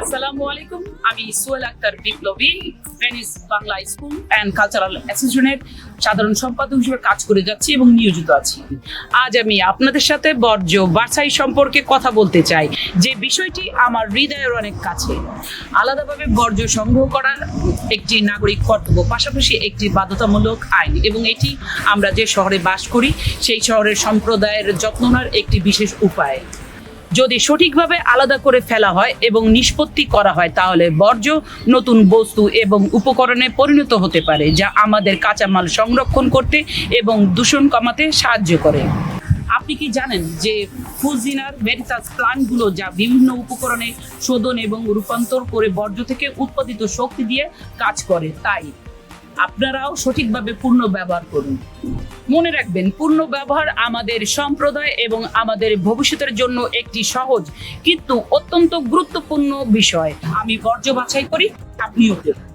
আসসালামু আলাইকুম, আমি সোহেল আক্তার বিপ্লবী Venice Bangla school and cultural অ্যাসোসিয়েশনের সাধারণ সম্পাদক হিসেবে কাজ করে যাচ্ছি এবং নিয়োজিত আছি। আজ আমি আপনাদের সাথে বর্জ্য বাছাই সম্পর্কে কথা বলতে চাই। যে বিষয়টি আমার হৃদয়ের অনেক কাছে। আলাদাভাবে বর্জ্য সংগ্রহ করা একটি নাগরিক কর্তব্য, পাশাপাশি একটি বাধ্যতামূলক আইন এবং এটি আমরা যে শহরে বাস করি, সেই শহরের সম্প্রদায়ের যত্ন নেওয়ার একটি বিশেষ উপায়। যদি সঠিকভাবে আলাদা করে ফেলা হয় এবং নিষ্পত্তি করা হয়, তাহলে বর্জ্য নতুন বস্তু এবং উপকরণে পরিণত হতে পারে, যা আমাদের কাঁচামাল সংরক্ষণ করতে এবং দূষণ কমাতে সাহায্য করে। আপনি কি জানেন যে ফুজিনার ভেরিটাস প্লান্টগুলো যা বিভিন্ন উপকরণে শোধন এবং রূপান্তর করে বর্জ্য থেকে উৎপাদিত শক্তি দিয়ে কাজ করে, তাই আপনারাও সঠিকভাবে পূর্ণ ব্যবহার করুন। মনে রাখবেন, পূর্ণ ব্যবহার আমাদের সম্প্রদায় এবং আমাদের ভবিষ্যতের জন্য একটি সহজ, কিন্তু অত্যন্ত গুরুত্বপূর্ণ বিষয়। আমি বর্জ্য বাছাই করি, আপনিও করুন।